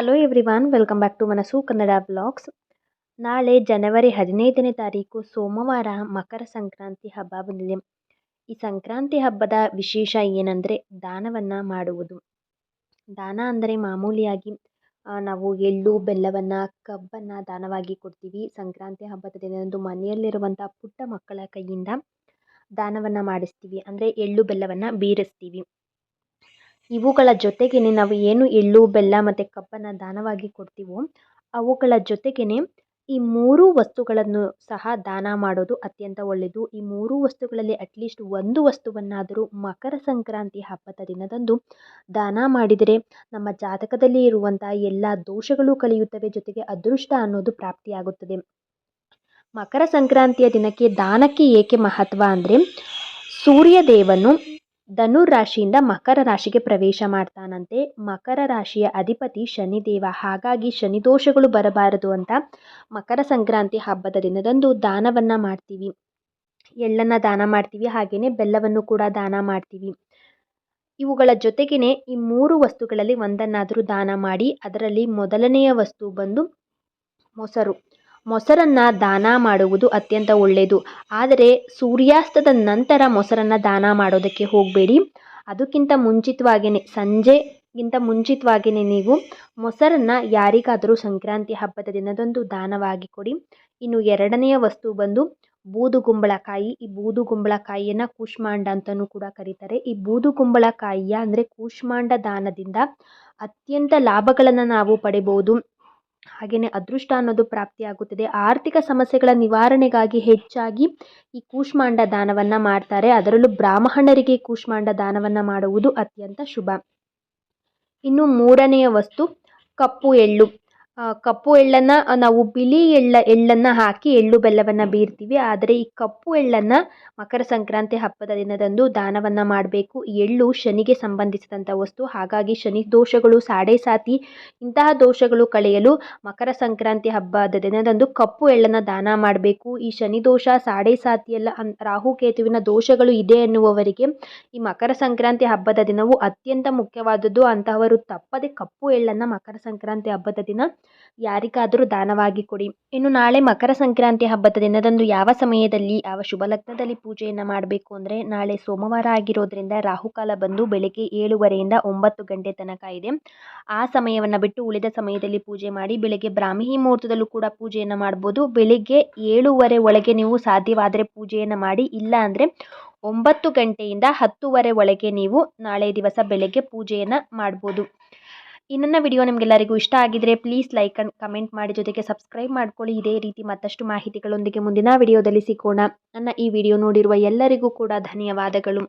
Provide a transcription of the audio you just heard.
Hello everyone welcome back to Manasu Kannada blogs ನಾಳೆ ಜನವರಿ ಹದಿನೈದನೇ ತಾರೀಕು ಸೋಮವಾರ ಮಕರ ಸಂಕ್ರಾಂತಿ ಹಬ್ಬ ಬಂದಿದೆ. ಈ ಸಂಕ್ರಾಂತಿ ಹಬ್ಬದ ವಿಶೇಷ ಏನಂದರೆ ದಾನವನ್ನು ಮಾಡುವುದು. ದಾನ ಅಂದರೆ ಮಾಮೂಲಿಯಾಗಿ ನಾವು ಎಳ್ಳು, ಬೆಲ್ಲವನ್ನು, ಕಬ್ಬನ್ನು ದಾನವಾಗಿ ಕೊಡ್ತೀವಿ. ಸಂಕ್ರಾಂತಿ ಹಬ್ಬದ ದಿನದಂದು ಮನೆಯಲ್ಲಿರುವಂಥ ಪುಟ್ಟ ಮಕ್ಕಳ ಕೈಯಿಂದ ದಾನವನ್ನು ಮಾಡಿಸ್ತೀವಿ. ಅಂದರೆ ಎಳ್ಳು, ಬೆಲ್ಲವನ್ನು ಬೀರಿಸ್ತೀವಿ. ಇವುಗಳ ಜೊತೆಗೇನೆ ನಾವು ಏನು ಎಳ್ಳು, ಬೆಲ್ಲ ಮತ್ತು ಕಬ್ಬನ್ನು ದಾನವಾಗಿ ಕೊಡ್ತೀವೋ ಅವುಗಳ ಜೊತೆಗೇನೆ ಈ ಮೂರು ವಸ್ತುಗಳನ್ನು ಸಹ ದಾನ ಮಾಡೋದು ಅತ್ಯಂತ ಒಳ್ಳೆಯದು. ಈ ಮೂರು ವಸ್ತುಗಳಲ್ಲಿ ಅಟ್ಲೀಸ್ಟ್ ಒಂದು ವಸ್ತುವನ್ನಾದರೂ ಮಕರ ಸಂಕ್ರಾಂತಿ ಹಬ್ಬದ ದಿನದಂದು ದಾನ ಮಾಡಿದರೆ ನಮ್ಮ ಜಾತಕದಲ್ಲಿ ಇರುವಂಥ ಎಲ್ಲ ದೋಷಗಳು ಕಳೆಯುತ್ತವೆ ಜೊತೆಗೆ ಅದೃಷ್ಟ ಅನ್ನೋದು ಪ್ರಾಪ್ತಿಯಾಗುತ್ತದೆ. ಮಕರ ಸಂಕ್ರಾಂತಿಯ ದಿನಕ್ಕೆ ದಾನಕ್ಕೆ ಏಕೆ ಮಹತ್ವ ಅಂದರೆ ಸೂರ್ಯದೇವನು ರಾಶಿಯಿಂದ ಮಕರ ರಾಶಿಗೆ ಪ್ರವೇಶ ಮಾಡ್ತಾನಂತೆ. ಮಕರ ರಾಶಿಯ ಅಧಿಪತಿ ಶನಿದೇವ. ಹಾಗಾಗಿ ಶನಿ ದೋಷಗಳು ಬರಬಾರದು ಅಂತ ಮಕರ ಸಂಕ್ರಾಂತಿ ಹಬ್ಬದ ದಿನದಂದು ದಾನವನ್ನು ಮಾಡ್ತೀವಿ. ಎಳ್ಳನ್ನು ದಾನ ಮಾಡ್ತೀವಿ ಹಾಗೆಯೇ ಬೆಲ್ಲವನ್ನು ಕೂಡ ದಾನ ಮಾಡ್ತೀವಿ. ಇವುಗಳ ಜೊತೆಗೇ ಈ ಮೂರು ವಸ್ತುಗಳಲ್ಲಿ ಒಂದನ್ನಾದರೂ ದಾನ ಮಾಡಿ, ಅದರಲ್ಲಿ ಮೊದಲನೆಯ ವಸ್ತು ಬಂದು ಮೊಸರು. ಮೊಸರನ್ನು ದಾನ ಮಾಡುವುದು ಅತ್ಯಂತ ಒಳ್ಳೆಯದು. ಆದರೆ ಸೂರ್ಯಾಸ್ತದ ನಂತರ ಮೊಸರನ್ನು ದಾನ ಮಾಡೋದಕ್ಕೆ ಹೋಗಬೇಡಿ. ಅದಕ್ಕಿಂತ ಮುಂಚಿತವಾಗಿಯೇ ಸಂಜೆಗಿಂತ ಮುಂಚಿತವಾಗಿಯೇ ನೀವು ಮೊಸರನ್ನು ಯಾರಿಗಾದರೂ ಸಂಕ್ರಾಂತಿ ಹಬ್ಬದ ದಿನದೊಂದು ದಾನವಾಗಿ ಕೊಡಿ. ಇನ್ನು ಎರಡನೆಯ ವಸ್ತು ಬಂದು ಬೂದುಗುಂಬಳಕಾಯಿ ಈ ಬೂದುಗುಂಬಳಕಾಯಿಯನ್ನು ಕೂಷ್ಮಾಂಡ ಅಂತಲೂ ಕೂಡ ಕರೀತಾರೆ. ಈ ಬೂದುಗುಂಬಳಕಾಯಿಯ ಅಂದರೆ ಕೂಷ್ಮಾಂಡ ದಾನದಿಂದ ಅತ್ಯಂತ ಲಾಭಗಳನ್ನು ನಾವು ಪಡಿಬೋದು ಹಾಗೆಯೇ ಅದೃಷ್ಟ ಅನ್ನೋದು ಪ್ರಾಪ್ತಿಯಾಗುತ್ತದೆ. ಆರ್ಥಿಕ ಸಮಸ್ಯೆಗಳ ನಿವಾರಣೆಗಾಗಿ ಹೆಚ್ಚಾಗಿ ಈ ಕೂಷ್ಮಾಂಡ ದಾನವನ್ನು ಮಾಡ್ತಾರೆ. ಅದರಲ್ಲೂ ಬ್ರಾಹ್ಮಣರಿಗೆ ಕೂಷ್ಮಾಂಡ ದಾನವನ್ನು ಮಾಡುವುದು ಅತ್ಯಂತ ಶುಭ. ಇನ್ನು ಮೂರನೆಯ ವಸ್ತು ಕಪ್ಪು ಎಳ್ಳು. ಕಪ್ಪು ಎಳ್ಳನ್ನು ನಾವು ಬಿಳಿ ಎಳ್ಳ, ಎಳ್ಳನ್ನು ಹಾಕಿ ಎಳ್ಳು ಬೆಲ್ಲವನ್ನು ಬೀರ್ತೀವಿ. ಆದರೆ ಈ ಕಪ್ಪು ಎಳ್ಳನ್ನು ಮಕರ ಸಂಕ್ರಾಂತಿ ಹಬ್ಬದ ದಿನದಂದು ದಾನವನ್ನು ಮಾಡಬೇಕು. ಎಳ್ಳು ಶನಿಗೆ ಸಂಬಂಧಿಸಿದಂಥ ವಸ್ತು. ಹಾಗಾಗಿ ಶನಿ ದೋಷಗಳು ಸಾಡೆ ಸಾತಿ, ಇಂತಹ ದೋಷಗಳು ಕಳೆಯಲು ಮಕರ ಸಂಕ್ರಾಂತಿ ಹಬ್ಬದ ದಿನದಂದು ಕಪ್ಪು ಎಳ್ಳನ್ನು ದಾನ ಮಾಡಬೇಕು. ಈ ಶನಿ ದೋಷ ಸಾಡೆ ಸಾತಿಯೆಲ್ಲ ಅನ್ ರಾಹುಕೇತುವಿನ ದೋಷಗಳು ಇದೆ ಎನ್ನುವವರಿಗೆ ಈ ಮಕರ ಸಂಕ್ರಾಂತಿ ಹಬ್ಬದ ದಿನವು ಅತ್ಯಂತ ಮುಖ್ಯವಾದದ್ದು. ಅಂತಹವರು ತಪ್ಪದೆ ಕಪ್ಪು ಎಳ್ಳನ್ನು ಮಕರ ಸಂಕ್ರಾಂತಿ ಹಬ್ಬದ ದಿನ ಯಾರಿಗಾದರೂ ದಾನವಾಗಿ ಕೊಡಿ. ಇನ್ನು ನಾಳೆ ಮಕರ ಸಂಕ್ರಾಂತಿ ಹಬ್ಬದ ದಿನದಂದು ಯಾವ ಸಮಯದಲ್ಲಿ, ಯಾವ ಶುಭ ಲಗ್ನದಲ್ಲಿ ಪೂಜೆಯನ್ನು ಮಾಡಬೇಕು ಅಂದರೆ ನಾಳೆ ಸೋಮವಾರ ಆಗಿರೋದ್ರಿಂದ ರಾಹುಕಾಲ ಬಂದು ಬೆಳಗ್ಗೆ ಏಳುವರೆಯಿಂದ ಒಂಬತ್ತು ಗಂಟೆ ತನಕ ಇದೆ. ಆ ಸಮಯವನ್ನು ಬಿಟ್ಟು ಉಳಿದ ಸಮಯದಲ್ಲಿ ಪೂಜೆ ಮಾಡಿ, ಬೆಳಗ್ಗೆ ಬ್ರಾಹ್ಮಿ ಮುಹೂರ್ತದಲ್ಲೂ ಕೂಡ ಪೂಜೆಯನ್ನು ಮಾಡ್ಬೋದು. ಬೆಳಿಗ್ಗೆ ಏಳುವರೆ ಒಳಗೆ ನೀವು ಸಾಧ್ಯವಾದರೆ ಪೂಜೆಯನ್ನು ಮಾಡಿ, ಇಲ್ಲ ಅಂದರೆ ಒಂಬತ್ತು ಗಂಟೆಯಿಂದ ಹತ್ತುವರೆ ಒಳಗೆ ನೀವು ನಾಳೆ ದಿವಸ ಬೆಳಗ್ಗೆ ಪೂಜೆಯನ್ನು ಮಾಡ್ಬೋದು. ಈ ನನ್ನ ವಿಡಿಯೋ ನಿಮಗೆಲ್ಲರಿಗೂ ಇಷ್ಟ ಆಗಿದ್ರೆ ಪ್ಲೀಸ್ ಲೈಕ್ ಅಂಡ್ ಕಮೆಂಟ್ ಮಾಡಿ, ಜೊತೆಗೆ ಸಬ್ಸ್ಕ್ರೈಬ್ ಮಾಡ್ಕೊಳ್ಳಿ. ಇದೇ ರೀತಿ ಮತ್ತಷ್ಟು ಮಾಹಿತಿಗಳೊಂದಿಗೆ ಮುಂದಿನ ವಿಡಿಯೋದಲ್ಲಿ ಸಿಗೋಣ. ನನ್ನ ಈ ವಿಡಿಯೋ ನೋಡಿರುವ ಎಲ್ಲರಿಗೂ ಕೂಡ ಧನ್ಯವಾದಗಳು.